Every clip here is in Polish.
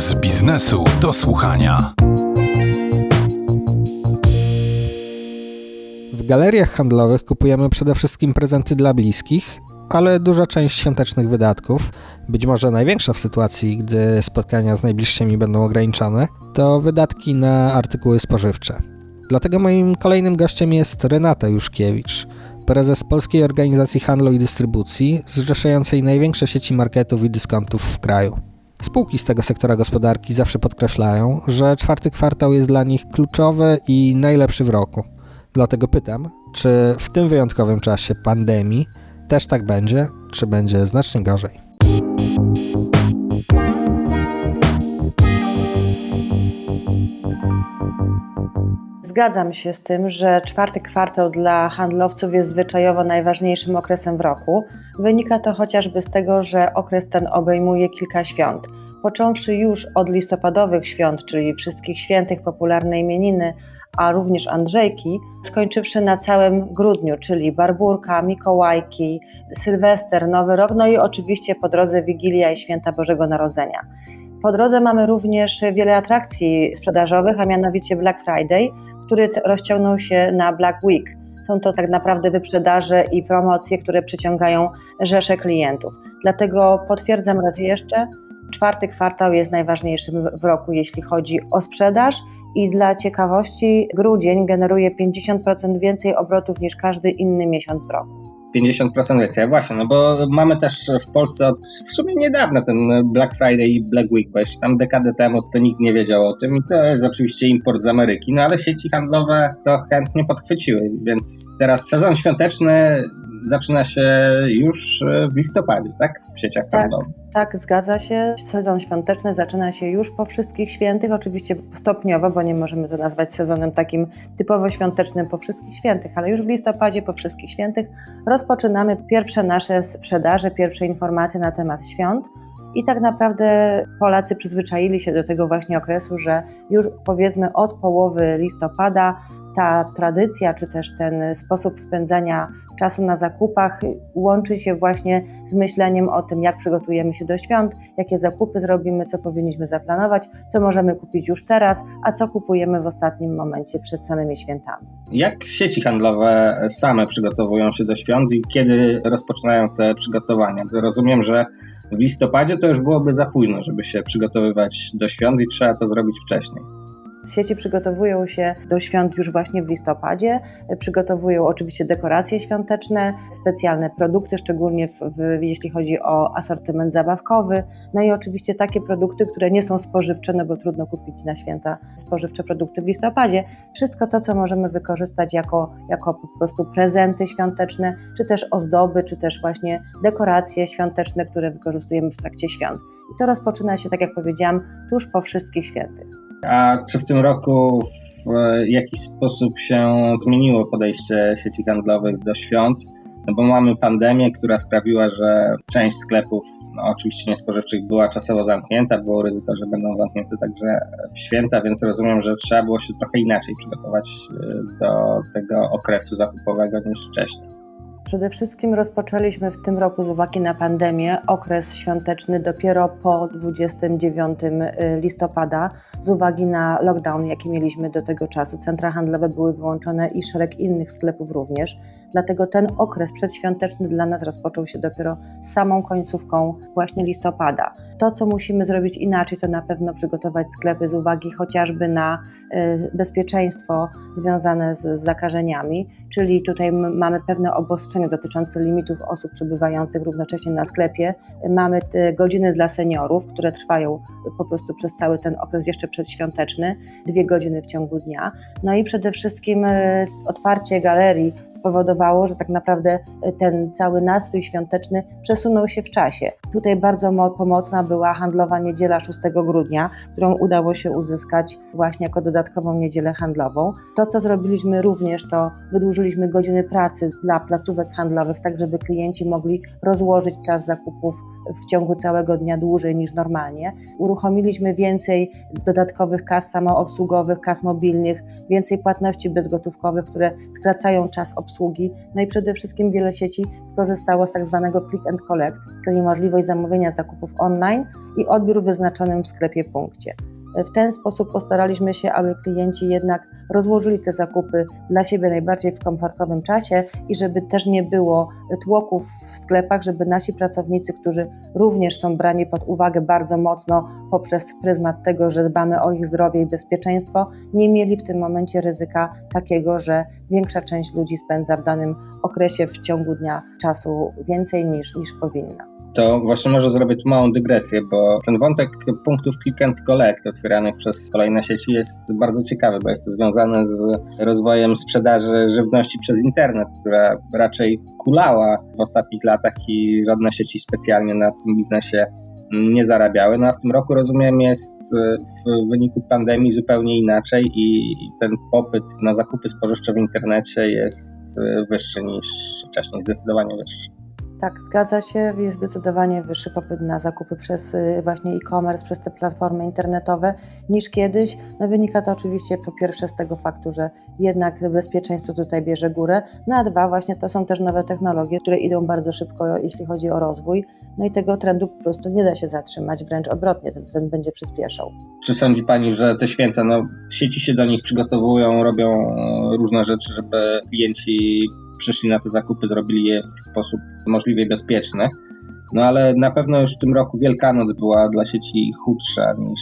z biznesu do słuchania. W galeriach handlowych kupujemy przede wszystkim prezenty dla bliskich, ale duża część świątecznych wydatków, być może największa w sytuacji, gdy spotkania z najbliższymi będą ograniczone, to wydatki na artykuły spożywcze. Dlatego moim kolejnym gościem jest Renata Juszkiewicz, prezes Polskiej Organizacji Handlu i Dystrybucji, zrzeszającej największe sieci marketów i dyskontów w kraju. Spółki z tego sektora gospodarki zawsze podkreślają, że czwarty kwartał jest dla nich kluczowy i najlepszy w roku. Dlatego pytam, czy w tym wyjątkowym czasie pandemii też tak będzie, czy będzie znacznie gorzej? Zgadzam się z tym, że czwarty kwartał dla handlowców jest zwyczajowo najważniejszym okresem w roku. Wynika to chociażby z tego, że okres ten obejmuje kilka świąt. Począwszy już od listopadowych świąt, czyli wszystkich świętych, popularne imieniny, a również Andrzejki, skończywszy na całym grudniu, czyli Barburka, Mikołajki, Sylwester, Nowy Rok, no i oczywiście po drodze Wigilia i Święta Bożego Narodzenia. Po drodze mamy również wiele atrakcji sprzedażowych, a mianowicie Black Friday, który rozciągnął się na Black Week. Są to tak naprawdę wyprzedaże i promocje, które przyciągają rzesze klientów. Dlatego potwierdzam raz jeszcze, czwarty kwartał jest najważniejszym w roku, jeśli chodzi o sprzedaż. I dla ciekawości, grudzień generuje 50% więcej obrotów niż każdy inny miesiąc w roku. 50% więcej. Właśnie, no bo mamy też w Polsce od w sumie niedawno ten Black Friday i Black Week, bo jeszcze tam dekadę temu to nikt nie wiedział o tym i to jest oczywiście import z Ameryki, no ale sieci handlowe to chętnie podchwyciły, więc teraz sezon świąteczny zaczyna się już w listopadzie, tak? W sieciach tak, handlowych. Tak, zgadza się. Sezon świąteczny zaczyna się już po wszystkich świętych, oczywiście stopniowo, bo nie możemy to nazwać sezonem takim typowo świątecznym po wszystkich świętych, ale już w listopadzie po wszystkich świętych rozpoczynamy pierwsze nasze sprzedaże, pierwsze informacje na temat świąt. I tak naprawdę Polacy przyzwyczaili się do tego właśnie okresu, że już powiedzmy od połowy listopada ta tradycja, czy też ten sposób spędzania czasu na zakupach łączy się właśnie z myśleniem o tym, jak przygotujemy się do świąt, jakie zakupy zrobimy, co powinniśmy zaplanować, co możemy kupić już teraz, a co kupujemy w ostatnim momencie przed samymi świętami. Jak sieci handlowe same przygotowują się do świąt i kiedy rozpoczynają te przygotowania? Rozumiem, że w listopadzie to już byłoby za późno, żeby się przygotowywać do świąt i trzeba to zrobić wcześniej. Sieci przygotowują się do świąt już właśnie w listopadzie. Przygotowują oczywiście dekoracje świąteczne, specjalne produkty, szczególnie w, w, jeśli chodzi o asortyment zabawkowy. No i oczywiście takie produkty, które nie są spożywcze, no bo trudno kupić na święta spożywcze produkty w listopadzie. Wszystko to, co możemy wykorzystać jako, jako po prostu prezenty świąteczne, czy też ozdoby, czy też właśnie dekoracje świąteczne, które wykorzystujemy w trakcie świąt. I to rozpoczyna się, tak jak powiedziałam, tuż po wszystkich świętych. A czy w tym roku w jakiś sposób się zmieniło podejście sieci handlowych do świąt? No bo mamy pandemię, która sprawiła, że część sklepów, no oczywiście niespożywczych, była czasowo zamknięta, było ryzyko, że będą zamknięte także w święta, więc rozumiem, że trzeba było się trochę inaczej przygotować do tego okresu zakupowego niż wcześniej. Przede wszystkim rozpoczęliśmy w tym roku z uwagi na pandemię okres świąteczny dopiero po 29 listopada z uwagi na lockdown, jaki mieliśmy do tego czasu. Centra handlowe były wyłączone i szereg innych sklepów również. Dlatego ten okres przedświąteczny dla nas rozpoczął się dopiero samą końcówką właśnie listopada. To, co musimy zrobić inaczej, to na pewno przygotować sklepy z uwagi chociażby na bezpieczeństwo związane z zakażeniami, czyli tutaj mamy pewne obostrzenia dotyczące limitów osób przebywających równocześnie na sklepie. Mamy godziny dla seniorów, które trwają po prostu przez cały ten okres jeszcze przedświąteczny, dwie godziny w ciągu dnia. No i przede wszystkim otwarcie galerii spowodowało, że tak naprawdę ten cały nastrój świąteczny przesunął się w czasie. Tutaj bardzo pomocna była handlowa niedziela 6 grudnia, którą udało się uzyskać właśnie jako dodatkową niedzielę handlową. To, co zrobiliśmy również, to wydłużyliśmy godziny pracy dla placówek placówek handlowych, tak żeby klienci mogli rozłożyć czas zakupów w ciągu całego dnia dłużej niż normalnie. Uruchomiliśmy więcej dodatkowych kas samoobsługowych, kas mobilnych, więcej płatności bezgotówkowych, które skracają czas obsługi. No i przede wszystkim wiele sieci skorzystało z tak zwanego click and collect, czyli możliwość zamówienia zakupów online i odbiór w wyznaczonym w sklepie punkcie. W ten sposób postaraliśmy się, aby klienci jednak rozłożyli te zakupy dla siebie najbardziej w komfortowym czasie i żeby też nie było tłoków w sklepach, żeby nasi pracownicy, którzy również są brani pod uwagę bardzo mocno poprzez pryzmat tego, że dbamy o ich zdrowie i bezpieczeństwo, nie mieli w tym momencie ryzyka takiego, że większa część ludzi spędza w danym okresie w ciągu dnia czasu więcej niż, niż powinna to właśnie może zrobię tu małą dygresję, bo ten wątek punktów click and collect otwieranych przez kolejne sieci jest bardzo ciekawy, bo jest to związane z rozwojem sprzedaży żywności przez internet, która raczej kulała w ostatnich latach i żadne sieci specjalnie na tym biznesie nie zarabiały. No a w tym roku rozumiem jest w wyniku pandemii zupełnie inaczej i ten popyt na zakupy spożywcze w internecie jest wyższy niż wcześniej, zdecydowanie wyższy. Tak, zgadza się. Jest zdecydowanie wyższy popyt na zakupy przez y, właśnie e-commerce, przez te platformy internetowe niż kiedyś. No wynika to oczywiście po pierwsze z tego faktu, że jednak bezpieczeństwo tutaj bierze górę, no a dwa właśnie to są też nowe technologie, które idą bardzo szybko, jeśli chodzi o rozwój. No i tego trendu po prostu nie da się zatrzymać, wręcz odwrotnie, ten trend będzie przyspieszał. Czy sądzi Pani, że te święta, no sieci się do nich przygotowują, robią e, różne rzeczy, żeby klienci przyszli na te zakupy, zrobili je w sposób możliwie bezpieczny. No ale na pewno już w tym roku Wielkanoc była dla sieci chudsza niż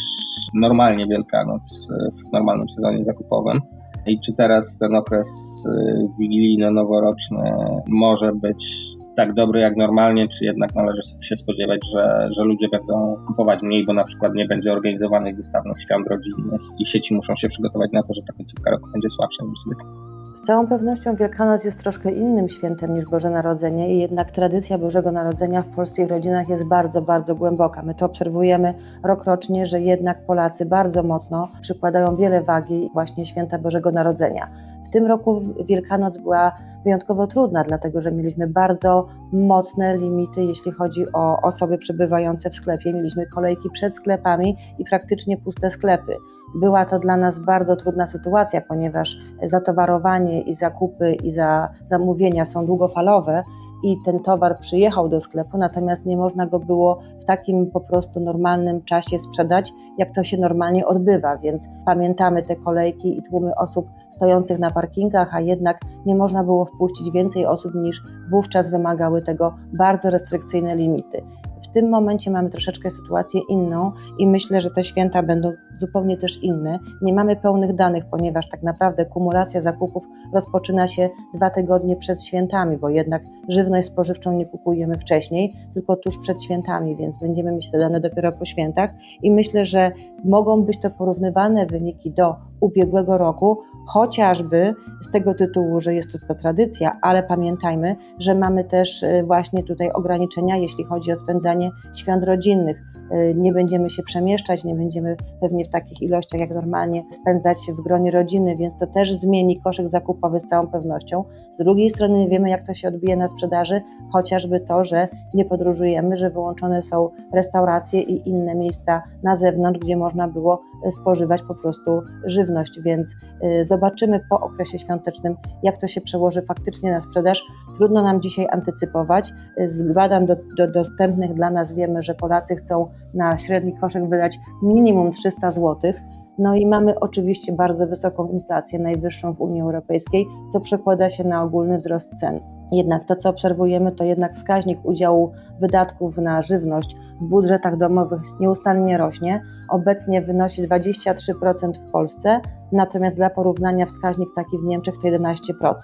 normalnie Wielkanoc w normalnym sezonie zakupowym. I czy teraz ten okres y, wigilijno-noworoczny może być tak dobry jak normalnie, czy jednak należy się spodziewać, że, że ludzie będą kupować mniej, bo na przykład nie będzie organizowanych wystawnych świąt rodzinnych i sieci muszą się przygotować na to, że ta końcówka roku będzie słabsza niż zwykle. Z całą pewnością Wielkanoc jest troszkę innym świętem niż Boże Narodzenie i jednak tradycja Bożego Narodzenia w polskich rodzinach jest bardzo, bardzo głęboka. My to obserwujemy rokrocznie, że jednak Polacy bardzo mocno przykładają wiele wagi właśnie święta Bożego Narodzenia. W tym roku Wielkanoc była wyjątkowo trudna, dlatego że mieliśmy bardzo mocne limity, jeśli chodzi o osoby przebywające w sklepie. Mieliśmy kolejki przed sklepami i praktycznie puste sklepy. Była to dla nas bardzo trudna sytuacja, ponieważ zatowarowanie i zakupy i za zamówienia są długofalowe i ten towar przyjechał do sklepu, natomiast nie można go było w takim po prostu normalnym czasie sprzedać, jak to się normalnie odbywa, więc pamiętamy te kolejki i tłumy osób stojących na parkingach, a jednak nie można było wpuścić więcej osób niż wówczas wymagały tego bardzo restrykcyjne limity. W tym momencie mamy troszeczkę sytuację inną i myślę, że te święta będą zupełnie też inne. Nie mamy pełnych danych, ponieważ tak naprawdę kumulacja zakupów rozpoczyna się dwa tygodnie przed świętami, bo jednak żywność spożywczą nie kupujemy wcześniej, tylko tuż przed świętami, więc będziemy mieć te dane dopiero po świętach i myślę, że mogą być to porównywalne wyniki do ubiegłego roku, chociażby z tego tytułu, że jest to ta tradycja, ale pamiętajmy, że mamy też y, właśnie tutaj ograniczenia, jeśli chodzi o spędzanie świąt rodzinnych. Y, nie będziemy się przemieszczać, nie będziemy pewnie w takich ilościach jak normalnie spędzać w gronie rodziny, więc to też zmieni koszyk zakupowy z całą pewnością. Z drugiej strony wiemy, jak to się odbije na sprzedaży, chociażby to, że nie podróżujemy, że wyłączone są restauracje i inne miejsca na zewnątrz, gdzie można było spożywać po prostu żywność, więc y, zobaczymy po okresie świątecznym, jak to się przełoży faktycznie na sprzedaż. Trudno nam dzisiaj antycypować. Z badań do, do dostępnych dla nas wiemy, że Polacy chcą na średni koszyk wydać minimum 300 zł. No i mamy oczywiście bardzo wysoką inflację, najwyższą w Unii Europejskiej, co przekłada się na ogólny wzrost cen. Jednak to, co obserwujemy, to jednak wskaźnik udziału wydatków na żywność w budżetach domowych nieustannie rośnie. Obecnie wynosi 23% w Polsce, natomiast dla porównania wskaźnik taki w Niemczech to 11%.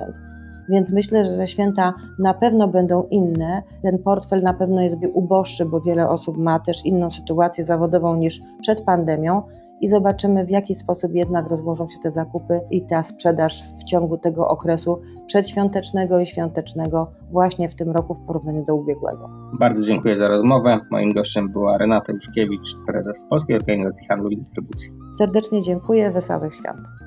Więc myślę, że te święta na pewno będą inne. Ten portfel na pewno jest uboższy, bo wiele osób ma też inną sytuację zawodową niż przed pandemią i zobaczymy, w jaki sposób jednak rozłożą się te zakupy i ta sprzedaż w ciągu tego okresu przedświątecznego i świątecznego właśnie w tym roku w porównaniu do ubiegłego. Bardzo dziękuję za rozmowę. Moim gościem była Renata Juszkiewicz, prezes Polskiej Organizacji Handlu i Dystrybucji. Serdecznie dziękuję, wesołych świąt.